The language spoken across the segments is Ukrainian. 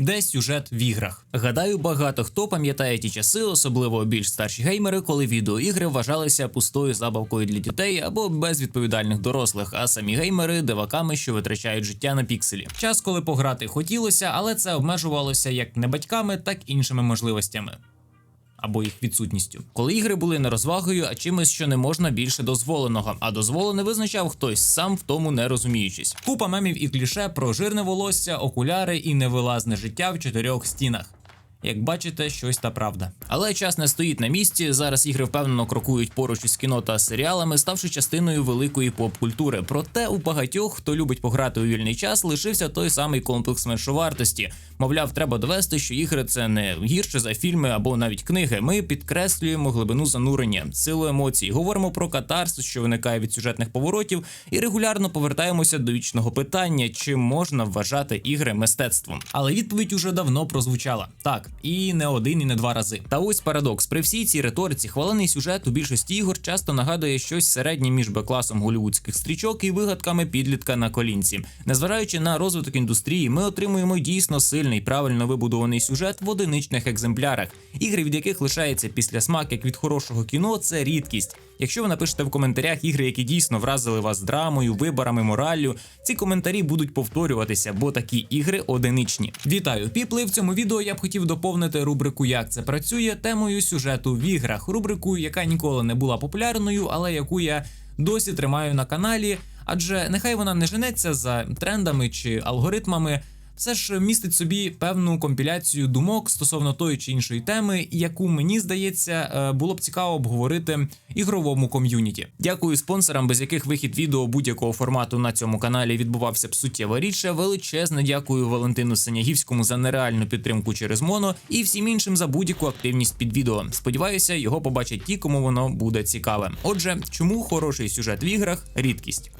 Де сюжет в іграх? Гадаю, багато хто пам'ятає ті часи, особливо більш старші геймери, коли відеоігри вважалися пустою забавкою для дітей або безвідповідальних дорослих, а самі геймери диваками, що витрачають життя на пікселі. Час, коли пограти хотілося, але це обмежувалося як не батьками, так і іншими можливостями або їх відсутністю. Коли ігри були не розвагою, а чимось, що не можна більше дозволеного, а дозволене визначав хтось сам в тому не розуміючись. Купа мемів і кліше про жирне волосся, окуляри і невилазне життя в чотирьох стінах. Як бачите, щось та правда. Але час не стоїть на місці. Зараз ігри впевнено крокують поруч із кіно та серіалами, ставши частиною великої поп-культури. Проте у багатьох, хто любить пограти у вільний час, лишився той самий комплекс меншовартості. Мовляв, треба довести, що ігри це не гірше за фільми або навіть книги. Ми підкреслюємо глибину занурення, силу емоцій, говоримо про катарсис, що виникає від сюжетних поворотів, і регулярно повертаємося до вічного питання, чи можна вважати ігри мистецтвом. Але відповідь уже давно прозвучала так, і не один, і не два рази. Та ось парадокс: при всій цій риториці хвалений сюжет у більшості ігор часто нагадує щось середнє між Б-класом голівудських стрічок і вигадками підлітка на колінці. Незважаючи на розвиток індустрії, ми отримуємо дійсно сильний, правильно вибудований сюжет в одиничних екземплярах. Ігри, від яких лишається після смак, як від хорошого кіно, це рідкість. Якщо ви напишете в коментарях ігри, які дійсно вразили вас драмою, виборами, мораллю, ці коментарі будуть повторюватися, бо такі ігри одиничні. Вітаю, піпли! В цьому відео я б хотів доповнити рубрику Як це працює темою сюжету в іграх. Рубрику, яка ніколи не була популярною, але яку я досі тримаю на каналі. Адже нехай вона не женеться за трендами чи алгоритмами все ж містить собі певну компіляцію думок стосовно тої чи іншої теми, яку мені здається е, було б цікаво обговорити ігровому ком'юніті. Дякую спонсорам, без яких вихід відео будь-якого формату на цьому каналі відбувався б суттєво рідше. Величезне дякую Валентину Синягівському за нереальну підтримку через моно і всім іншим за будь-яку активність під відео. Сподіваюся, його побачать ті, кому воно буде цікаве. Отже, чому хороший сюжет в іграх рідкість?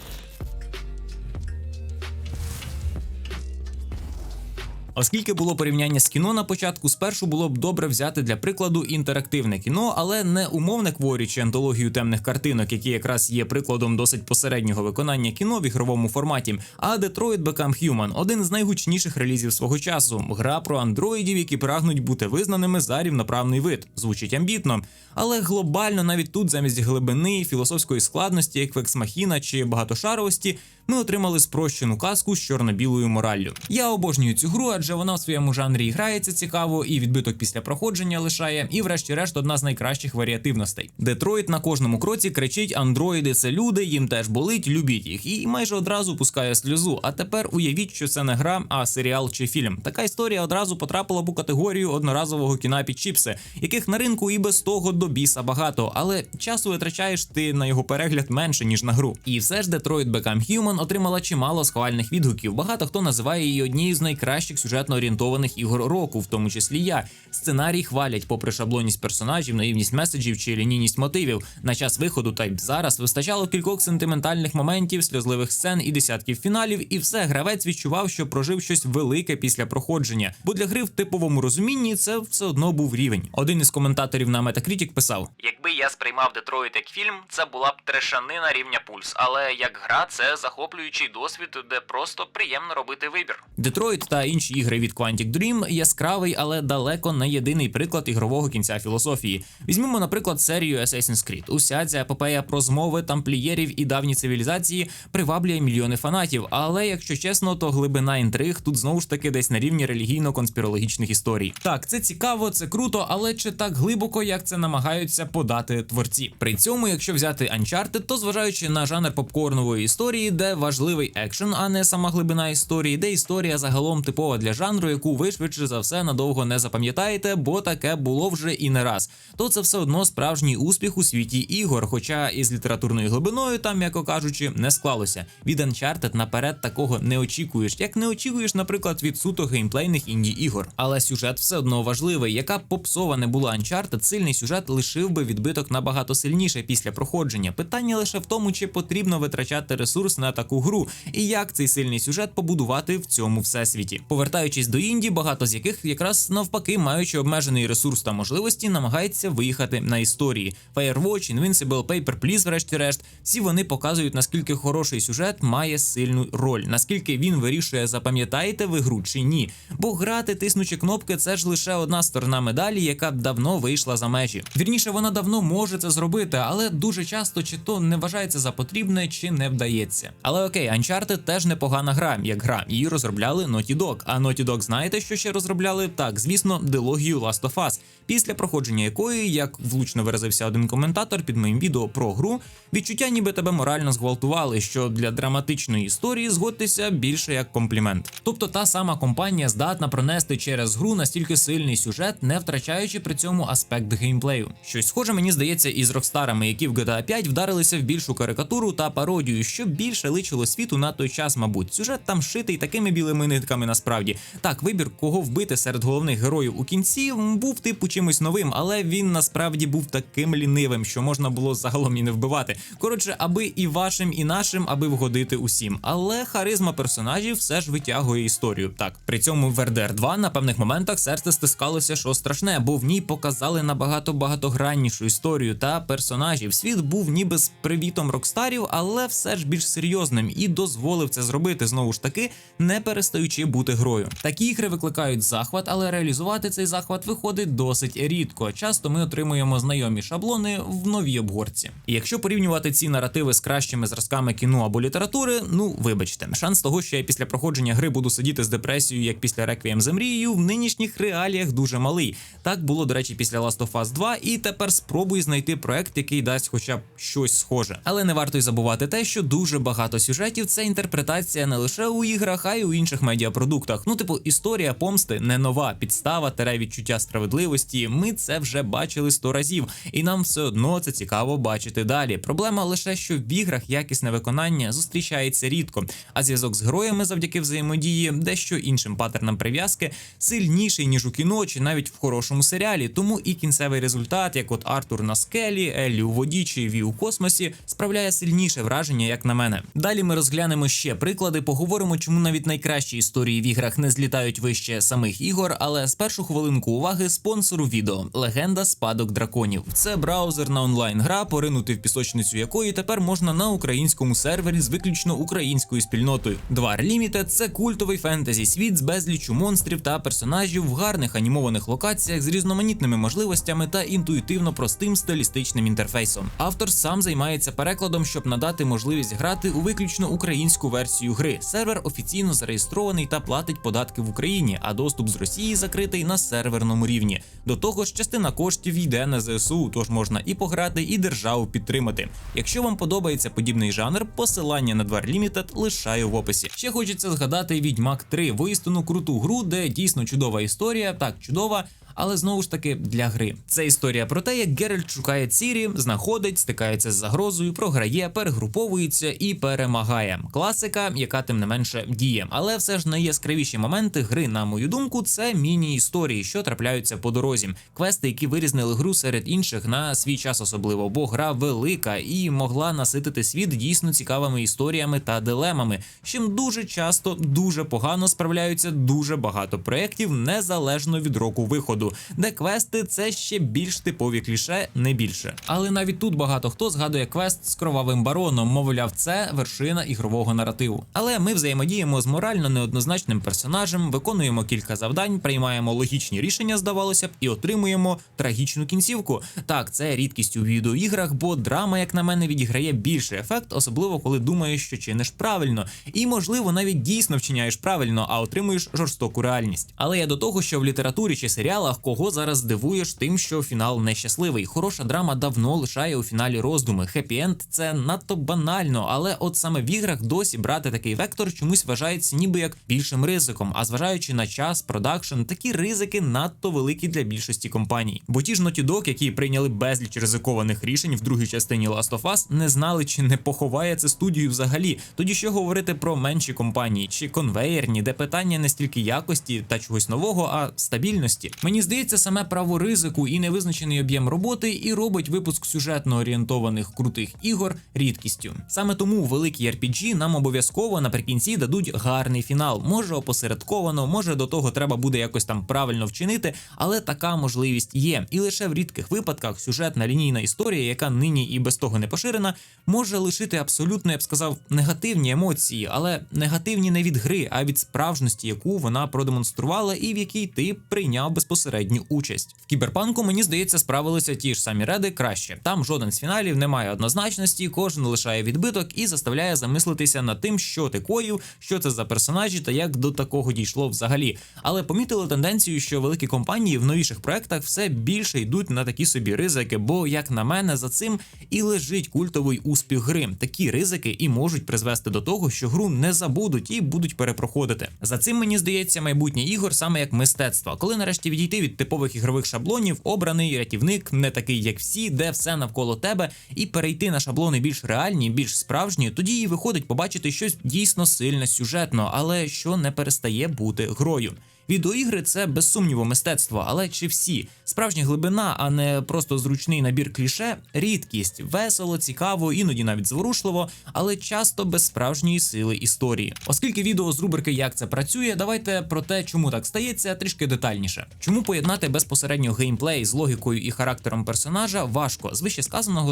Оскільки було порівняння з кіно на початку, спершу було б добре взяти для прикладу інтерактивне кіно, але не умовне кворі чи антологію темних картинок, які якраз є прикладом досить посереднього виконання кіно в ігровому форматі. А Detroit Become Human – один з найгучніших релізів свого часу. Гра про андроїдів, які прагнуть бути визнаними за рівноправний вид. Звучить амбітно, але глобально навіть тут, замість глибини, філософської складності, як вексмахіна чи багатошаровості, ми отримали спрощену казку з чорно-білою мораллю. Я обожнюю цю гру, адже вона в своєму жанрі грається цікаво, і відбиток після проходження лишає, і, врешті-решт, одна з найкращих варіативностей. Детройт на кожному кроці кричить: андроїди це люди, їм теж болить, любіть їх, і майже одразу пускає сльозу. А тепер уявіть, що це не гра, а серіал чи фільм. Така історія одразу потрапила б у категорію одноразового кіна під чіпси, яких на ринку і без того до біса багато, але часу витрачаєш ти на його перегляд менше ніж на гру. І все ж Detroit Become Human отримала чимало схвальних відгуків. Багато хто називає її однією з найкращих сюжетно орієнтованих ігор року, в тому числі я. Сценарій хвалять, попри шаблонність персонажів, наївність меседжів чи лінійність мотивів. На час виходу та й зараз вистачало кількох сентиментальних моментів, сльозливих сцен і десятків фіналів, і все гравець відчував, що прожив щось велике після проходження. Бо для гри в типовому розумінні це все одно був рівень. Один із коментаторів на Metacritic писав: Якби я сприймав Детройт як фільм, це була б трешанина рівня пульс. Але як гра, це захоплюючий досвід, де просто приємно робити вибір. Детройт та інші ігри від Quantic Dream яскравий, але далеко не єдиний приклад ігрового кінця філософії. Візьмемо, наприклад, серію Assassin's Creed. Уся ця епопея про змови тамплієрів і давні цивілізації приваблює мільйони фанатів. Але якщо чесно, то глибина інтриг тут знову ж таки десь на рівні релігійно-конспірологічних історій. Так, це цікаво, це круто, але чи так глибоко, як це намагаються подати творці? При цьому, якщо взяти Uncharted, то зважаючи на жанр попкорнової історії, де важливий екшен, а не сама глибина історії, де історія загалом типова для жанру, яку ви швидше за все надовго не запам'ятаєте, бо таке було вже і не раз. То це все одно справжній успіх у світі ігор. Хоча із літературною глибиною, там, м'яко кажучи, не склалося. Від Uncharted наперед такого не очікуєш, як не очікуєш, наприклад, від суто геймплейних інді ігор. Але сюжет все одно важливий. Яка б попсова не була Uncharted, сильний сюжет лишив би відбиток набагато сильніше після проходження. Питання лише в тому, чи потрібно витрачати ресурс на таку гру, і як цей сильний сюжет побудувати в цьому всесвіті. Повертаючись до інді, багато з яких якраз навпаки, маючи обмежений ресурс та можливості, намагаються виїхати на історії. Firewatch, Invincible, Paper Please, врешті-решт, всі вони показують наскільки хороший сюжет має сильну роль, наскільки він вирішує, запам'ятаєте ви гру чи ні. Бо грати, тиснучи кнопки, це ж лише одна сторона медалі, яка давно вийшла за межі. Вірніше, вона давно може це зробити, але дуже часто чи то не вважається за потрібне, чи не вдається. Але окей, Uncharted теж непогана гра, як гра. Її розробляли Naughty Dog. А Naughty Dog знаєте, що ще розробляли? Так, звісно, дилогію Last of Us, після проходження якої, як влучно виразився один коментатор під моїм відео про гру, відчуття, ніби тебе морально зґвалтували, що для драматичної історії згодитися більше як комплімент. Тобто та сама компанія здатна пронести через гру настільки сильний сюжет, не втрачаючи при цьому аспект геймплею. Щось схоже мені здається із рокстарами, які в GTA 5 вдарилися в більшу карикатуру та пародію, що більше личило світу на той час, мабуть. Сюжет там шитий такими білими нитками. Насправді так, вибір, кого вбити серед головних героїв у кінці, був типу чимось новим, але він насправді був таким лінивим, що можна було загалом і не вбивати. Коротше, аби і вашим, і нашим, аби вгодити усім. Але харизма персонажів все ж витягує історію. Так, при цьому в RDR 2 на певних моментах серце стискалося, що страшне, бо в ній показали набагато багатограннішу історію та персонажів. Світ був ніби з привітом рокстарів, але все ж більш серйозним і дозволив це зробити знову ж таки, не перестаючи бути грою. Такі ігри викликають захват, але реалізувати цей захват виходить досить рідко. Часто ми отримуємо знайомі шаблони в новій обгорці. Якщо порівнювати ці наративи з кращими зразками кіно або літератури, ну вибачте, шанс того, що я після проходження гри буду сидіти з депресією, як після Реквієм за мрією, в нинішніх реаліях дуже малий. Так було, до речі, після Last of Us 2, і тепер спробуй знайти проект, який дасть хоча б щось схоже. Але не варто й забувати те, що дуже багато сюжетів це інтерпретація не лише у іграх, а й у інших медіапродуктах. Ну, типу, історія помсти не нова підстава, тере відчуття справедливості. Ми це вже бачили сто разів, і нам все одно це цікаво бачити далі. Проблема лише, що в іграх якісне виконання зустрічається рідко, а зв'язок з героями завдяки взаємодії, дещо іншим паттернам прив'язки, сильніший ніж у кіно, чи навіть в хорошому серіалі. Тому і кінцевий результат, як от Артур на скелі, Еллі у воді чи Ві у космосі, справляє сильніше враження, як на мене. Далі ми розглянемо ще приклади, поговоримо, чому навіть найкращі історії в іграх не злітають вище самих ігор. Але спершу хвилинку уваги спонсору відео легенда спадок драконів. Це браузерна онлайн гра, поринути в пісочницю якої тепер можна на українському сервері з виключно українською спільнотою. Двар Limited – це культовий фентезі світ з безліччю монстрів та персонажів в гарних анімованих локаціях з різноманітними можливостями та інтуїтивно простим стилістичним інтерфейсом. Автор сам займається перекладом, щоб надати можливість грати у виключно українську версію гри. Сервер офіційно зареєстрований та платить податки в Україні, а доступ з Росії закритий на серверному рівні. До того ж, частина коштів йде на ЗСУ, тож можна і пограти, і державу підтримати. Якщо вам подобається подібний жанр, посилання на Двар Limited лишаю в описі. Ще хочеться згадати Відьмак 3, воістину круту гру, де дійсно чудова історія, так чудова. Але знову ж таки для гри. Це історія про те, як Геральт шукає цірі, знаходить, стикається з загрозою, програє, перегруповується і перемагає. Класика, яка тим не менше діє. Але все ж найяскравіші моменти гри, на мою думку, це міні-історії, що трапляються по дорозі. Квести, які вирізнили гру серед інших на свій час, особливо, бо гра велика і могла наситити світ дійсно цікавими історіями та дилемами, чим дуже часто дуже погано справляються дуже багато проєктів, незалежно від року виходу, де квести це ще більш типові кліше, не більше. Але навіть тут багато хто згадує квест з кровавим бароном, мовляв, це вершина ігрового наративу. Але ми взаємодіємо з морально неоднозначним персонажем, виконуємо кілька завдань, приймаємо логічні рішення, здавалося б, і отримуємо трагічну кінцівку. Так, це рідкість у відеоіграх, бо драма, як на мене, відіграє більший ефект, особливо коли думаєш, що чиниш правильно, і можливо навіть дійсно вчиняєш правильно, а отримуєш жорстоку реальність. Але я до того, що в літературі чи серіалах кого зараз здивуєш тим, що фінал нещасливий. Хороша драма давно лишає у фіналі роздуми. Хеппі-енд – це надто банально, але от саме в іграх досі брати такий вектор чомусь вважається ніби як більшим ризиком. А зважаючи на час, продакшн, такі ризики надто великі для більшості компаній. Бо ті ж Naughty Dog, які прийняли безліч ризикованих рішень в другій частині Last of Us, не знали, чи не поховає це студію взагалі. Тоді що говорити про менші компанії чи конвейерні, де питання не стільки якості та чогось нового, а стабільності. Мені Мені здається, саме право ризику і невизначений об'єм роботи і робить випуск сюжетно орієнтованих крутих ігор рідкістю. Саме тому великі RPG нам обов'язково наприкінці дадуть гарний фінал. Може опосередковано, може до того треба буде якось там правильно вчинити, але така можливість є. І лише в рідких випадках сюжетна лінійна історія, яка нині і без того не поширена, може лишити абсолютно, я б сказав, негативні емоції, але негативні не від гри, а від справжності, яку вона продемонструвала, і в якій ти прийняв безпосередню участь. В кіберпанку мені здається, справилися ті ж самі реди краще. Там жоден з фіналів не має однозначності, кожен лишає відбиток і заставляє замислитися над тим, що ти коїв, що це за персонажі та як до такого дійшло взагалі. Але помітили тенденцію, що великі компанії в новіших проектах все більше йдуть на такі собі ризики, бо, як на мене, за цим і лежить культовий успіх гри. Такі ризики і можуть призвести до того, що гру не забудуть і будуть перепроходити. За цим мені здається майбутнє ігор саме як мистецтво, коли нарешті відійти від типових ігрових шаблонів, обраний рятівник, не такий, як всі, де все навколо тебе, і перейти на шаблони більш реальні, більш справжні, тоді і виходить побачити щось дійсно сильне сюжетно, але що не перестає бути грою. Відеоігри це без сумніву мистецтво, але чи всі справжня глибина, а не просто зручний набір кліше, рідкість, весело, цікаво, іноді навіть зворушливо, але часто без справжньої сили історії. Оскільки відео з рубрики Як це працює, давайте про те, чому так стається, трішки детальніше. Чому поєднати безпосередньо геймплей з логікою і характером персонажа важко. З вище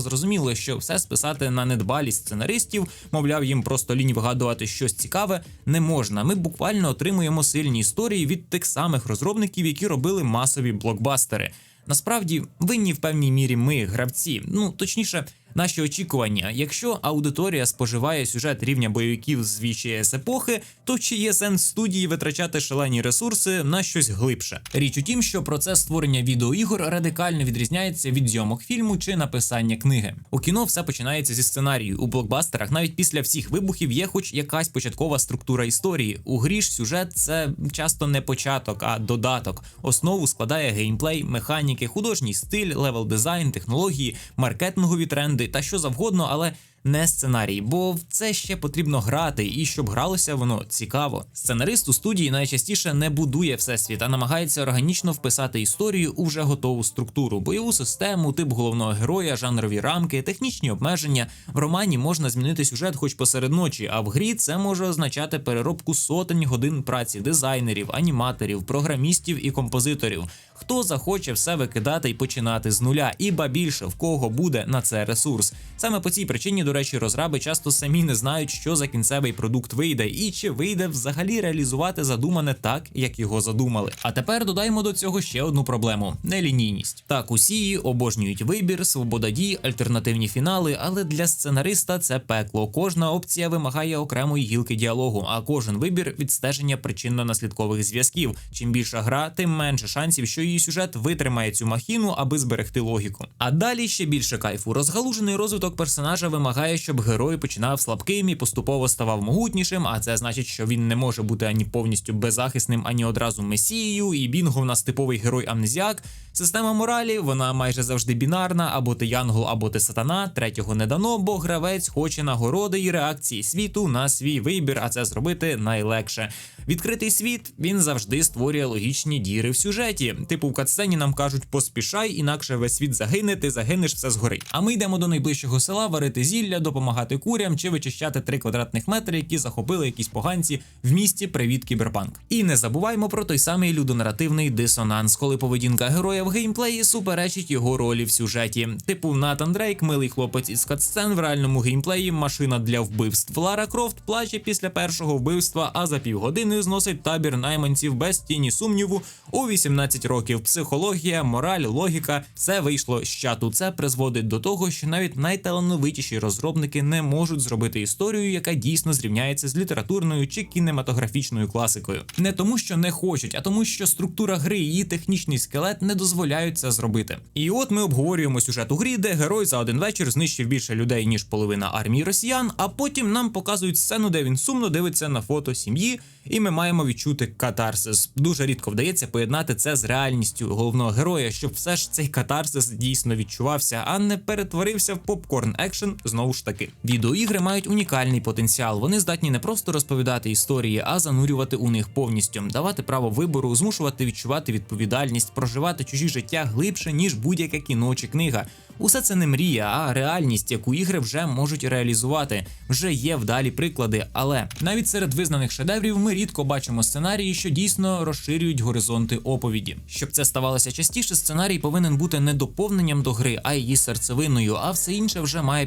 зрозуміло, що все списати на недбалість сценаристів, мовляв, їм просто лінь вигадувати щось цікаве, не можна. Ми буквально отримуємо сильні історії від тих самих розробників, які робили масові блокбастери. Насправді винні в певній мірі ми, гравці. Ну точніше, наші очікування. Якщо аудиторія споживає сюжет рівня бойовиків з VHS епохи, то чи є сенс студії витрачати шалені ресурси на щось глибше? Річ у тім, що процес створення відеоігор радикально відрізняється від зйомок фільму чи написання книги. У кіно все починається зі сценарію. У блокбастерах навіть після всіх вибухів є хоч якась початкова структура історії. У грі ж сюжет це часто не початок, а додаток. Основу складає геймплей, механіки, художній стиль, левел дизайн, технології, маркетингові тренди та що завгодно, але не сценарій, бо в це ще потрібно грати, і щоб гралося воно цікаво. Сценарист у студії найчастіше не будує всесвіт, а намагається органічно вписати історію у вже готову структуру, бойову систему, тип головного героя, жанрові рамки, технічні обмеження. В романі можна змінити сюжет хоч посеред ночі, а в грі це може означати переробку сотень годин праці дизайнерів, аніматорів, програмістів і композиторів. Хто захоче все викидати і починати з нуля, і ба більше в кого буде на це ресурс. Саме по цій причині, до речі, розраби часто самі не знають, що за кінцевий продукт вийде, і чи вийде взагалі реалізувати задумане так, як його задумали. А тепер додаємо до цього ще одну проблему: нелінійність. Так, усі обожнюють вибір, свобода дій, альтернативні фінали, але для сценариста це пекло. Кожна опція вимагає окремої гілки діалогу, а кожен вибір відстеження причинно-наслідкових зв'язків. Чим більша гра, тим менше шансів, що її сюжет витримає цю махіну, аби зберегти логіку. А далі ще більше кайфу. Розгалужений розвиток персонажа вимагає, щоб герой починав слабким і поступово ставав могутнішим. А це значить, що він не може бути ані повністю беззахисним, ані одразу месією. І бінго в нас типовий герой амнезіак. Система моралі вона майже завжди бінарна, або ти янгол, або ти сатана. Третього не дано, бо гравець хоче нагороди і реакції світу на свій вибір, а це зробити найлегше. Відкритий світ він завжди створює логічні діри в сюжеті. Типу в катсцені нам кажуть, поспішай, інакше весь світ загине, ти загинеш все згорить. А ми йдемо до найближчого села варити зілля, допомагати курям чи вичищати три квадратних метри, які захопили якісь поганці в місті Привіт Кіберпанк. І не забуваємо про той самий людонаративний дисонанс, коли поведінка героя в геймплеї суперечить його ролі в сюжеті. Типу Натан Дрейк, милий хлопець із катсцен в реальному геймплеї, машина для вбивств. Лара Крофт плаче після першого вбивства, а за півгодини зносить табір найманців без тіні сумніву у 18 років. Психологія, мораль, логіка все вийшло з чату. Це призводить до того, що навіть найталановитіші розробники не можуть зробити історію, яка дійсно зрівняється з літературною чи кінематографічною класикою. Не тому, що не хочуть, а тому, що структура гри і її технічний скелет не дозволяють це зробити. І от ми обговорюємо сюжет у грі, де герой за один вечір знищив більше людей ніж половина армії росіян. А потім нам показують сцену, де він сумно дивиться на фото сім'ї, і ми маємо відчути катарсис. Дуже рідко вдається поєднати це з реальністю головного героя, щоб все ж цей катарсис дійсно відчувався, а не перетворився в попкорн екшен знову знову ж таки. Відеоігри мають унікальний потенціал. Вони здатні не просто розповідати історії, а занурювати у них повністю, давати право вибору, змушувати відчувати відповідальність, проживати чужі життя глибше ніж будь-яке кіно чи книга. Усе це не мрія, а реальність, яку ігри вже можуть реалізувати. Вже є вдалі приклади, але навіть серед визнаних шедеврів ми рідко бачимо сценарії, що дійсно розширюють горизонти оповіді. Щоб це ставалося частіше, сценарій повинен бути не доповненням до гри, а її серцевиною. А все інше вже має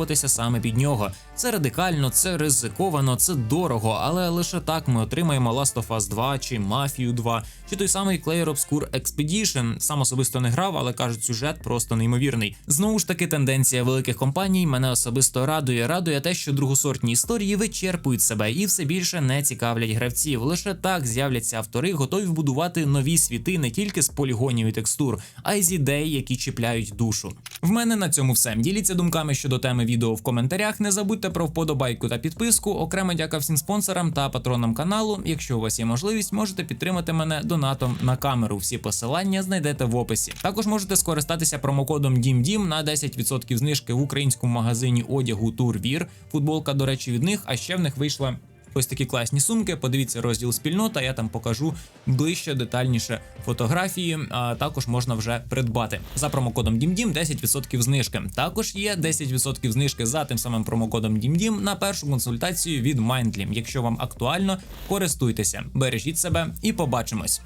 підлаштовуватися саме під нього. Це радикально, це ризиковано, це дорого, але лише так ми отримаємо Last of Us 2 чи Mafia 2, чи той самий Clair Obscure Expedition. Сам особисто не грав, але кажуть, сюжет просто неймовірний. Знову ж таки, тенденція великих компаній мене особисто радує. Радує те, що другосортні історії вичерпують себе і все більше не цікавлять гравців. Лише так з'являться автори, готові вбудувати нові світи не тільки з полігонів і текстур, а й з ідей, які чіпляють душу. В мене на цьому все. Діліться думками щодо теми відео в коментарях. Не забудьте про вподобайку та підписку. Окремо дяка всім спонсорам та патронам каналу. Якщо у вас є можливість, можете підтримати мене донатом на камеру. Всі посилання знайдете в описі. Також можете скористатися промокодом DIMDIM на 10% знижки в українському магазині одягу Турвір. Футболка, до речі, від них, а ще в них вийшла. Ось такі класні сумки. Подивіться розділ спільнота. Я там покажу ближче, детальніше фотографії. А також можна вже придбати за промокодом DIMDIM 10% знижки. Також є 10% знижки за тим самим промокодом DIMDIM на першу консультацію від Mindly. Якщо вам актуально, користуйтеся, бережіть себе і побачимось.